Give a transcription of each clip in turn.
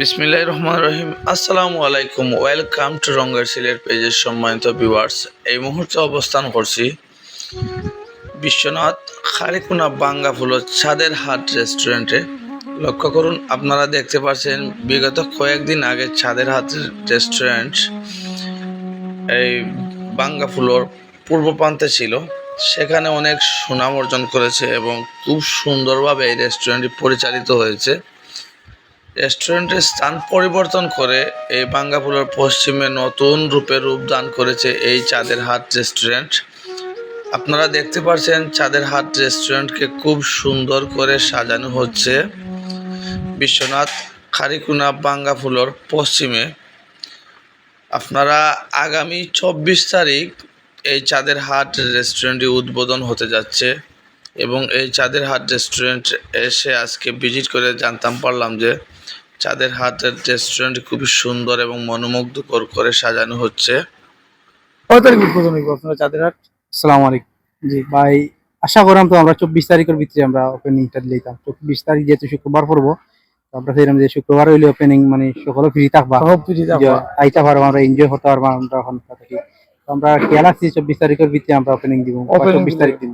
বিসমিল্লাহ রহমান রহিম। আসসালামু আলাইকুম। ওয়েলকাম টু রঙ্গের সিলেট পেজের সম্মানিত ভিউয়ার্স এই মুহূর্তে অবস্থান করছি বিশ্বনাথ খারিকুনা বাঙ্গা ফুলো ছাদের হাট রেস্টুরেন্টে লক্ষ্য করুন, আপনারা দেখতে পাচ্ছেন, বিগত কয়েকদিন আগে ছাদের হাট রেস্টুরেন্ট এই বাঙ্গা ফুলোর পূর্ব প্রান্তে ছিল। সেখানে অনেক সুনাম অর্জন করেছে এবং খুব সুন্দরভাবে এই রেস্টুরেন্টটি পরিচালিত হয়েছে। রেস্টুরেন্টের স্থান পরিবর্তন করে এই বাঙ্গাপুরের পশ্চিমে নতুন রূপে রূপ দান করেছে এই চাঁদের হাট রেস্টুরেন্ট। আপনারা দেখতে পাচ্ছেন চাঁদের হাট রেস্টুরেন্টকে খুব সুন্দর করে সাজানো হচ্ছে। বিশ্বনাথ খারিকুনা বাঙ্গাফুলোর পশ্চিমে। আপনারা আগামী চব্বিশ তারিখ এই চাঁদের হাট রেস্টুরেন্টটি উদ্বোধন হতে যাচ্ছে এবং এই চাঁদের হাট রেস্টুরেন্ট এসে আজকে ভিজিট করে জানতাম পারলাম যে চাঁদের হাটের রেস্টুরেন্ট খুবই সুন্দর এবং মনোমুগ্ধকর করে সাজানো হচ্ছে। কয় তারিখ উদ্বোধন হইব আপনারা চাঁদেরহাট আসসালামু আলাইকুম। জি ভাই আশা করাম তো আমরা চব্বিশ তারিখের ভিতরে আমরা ওপেনিংটা লইতাম চব্বিশ তারিখ যেহেতু শুক্রবার পড়ব আমরা সেইরকম যে শুক্রবার হইলে ওপেনিং মানে সকলে ফ্রি থাকবা। সব আইতা পারব আমরা এনজয় করতে পারব আমরা ওখানে থাকি তো আমরা খেয়াল আছি চব্বিশ তারিখের ভিতরে আমরা ওপেনিং দিব চব্বিশ তারিখ দিন।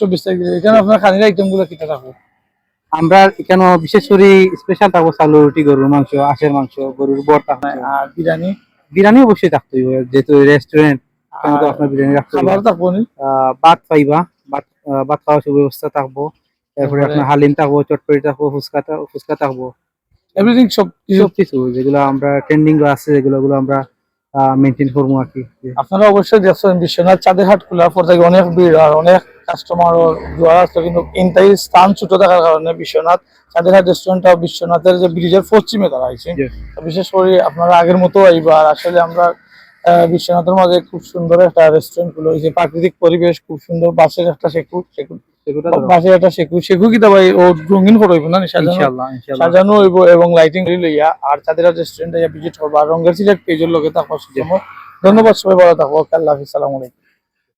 চব্বিশ তারিখ এখানে আপনার খানির আইটেমগুলো কিটা থাকব। আমরা এখানে বিশেষ করে স্পেশাল থাকব চালু রুটি গরুর মাংস আশের মাংস গরুর বর্তা আর বিরিয়ানি? বিরিয়ানি অবশ্যই থাকতে হইব যেহেতু রেস্টুরেন্ট তো আপনার বিরিয়ানি রাখতে। খাবার থাকব ভাত পাইবা ভাত ভাত খাওয়ার সুব্যবস্থা থাকব। তারপরে আপনার হালিম থাকব চটপটি থাকব ফুচকা ফুচকা থাকব। এভরিথিং সব কিছু? সব কিছু যেগুলো আমরা ট্রেন্ডিং আছে যেগুলো আমরা মেনটেন করব আর কি আপনারা অবশ্যই দেখছেন বিশ্বনাথ চাঁদের হাট খোলার পর থেকে অনেক ভিড় আর অনেক কাস্টমার জোয়ার আসতো কিন্তু ইনটাই স্থান ছোট থাকার কারণে বিশ্বনাথ চাঁদের হাট রেস্টুরেন্টটা বিশ্বনাথের যে ব্রিজের পশ্চিমে দাঁড়াইছে Yes. বিশেষ করে আপনারা আগের মতো আইবা আর আসলে আমরা বিশ্বনাথের মাঝে খুব সুন্দর একটা রেস্টুরেন্টগুলো হয়েছে প্রাকৃতিক পরিবেশ খুব সুন্দর বাসের একটা সেকু সেকু বাসের একটা সেকু সেকু কি ভাই? ও রঙিন না? সাজানো ইনশাআল্লাহ ইনশাআল্লাহ। সাজানো হইব এবং লাইটিং লইয়া আর তাদের রেস্টুরেন্টে ভিজিট করব। রঙের পেজের লগে থাকব ধন্যবাদ সবাই বলা থাকো। আল্লাহ হাফিজ সালাম আলাইকুম।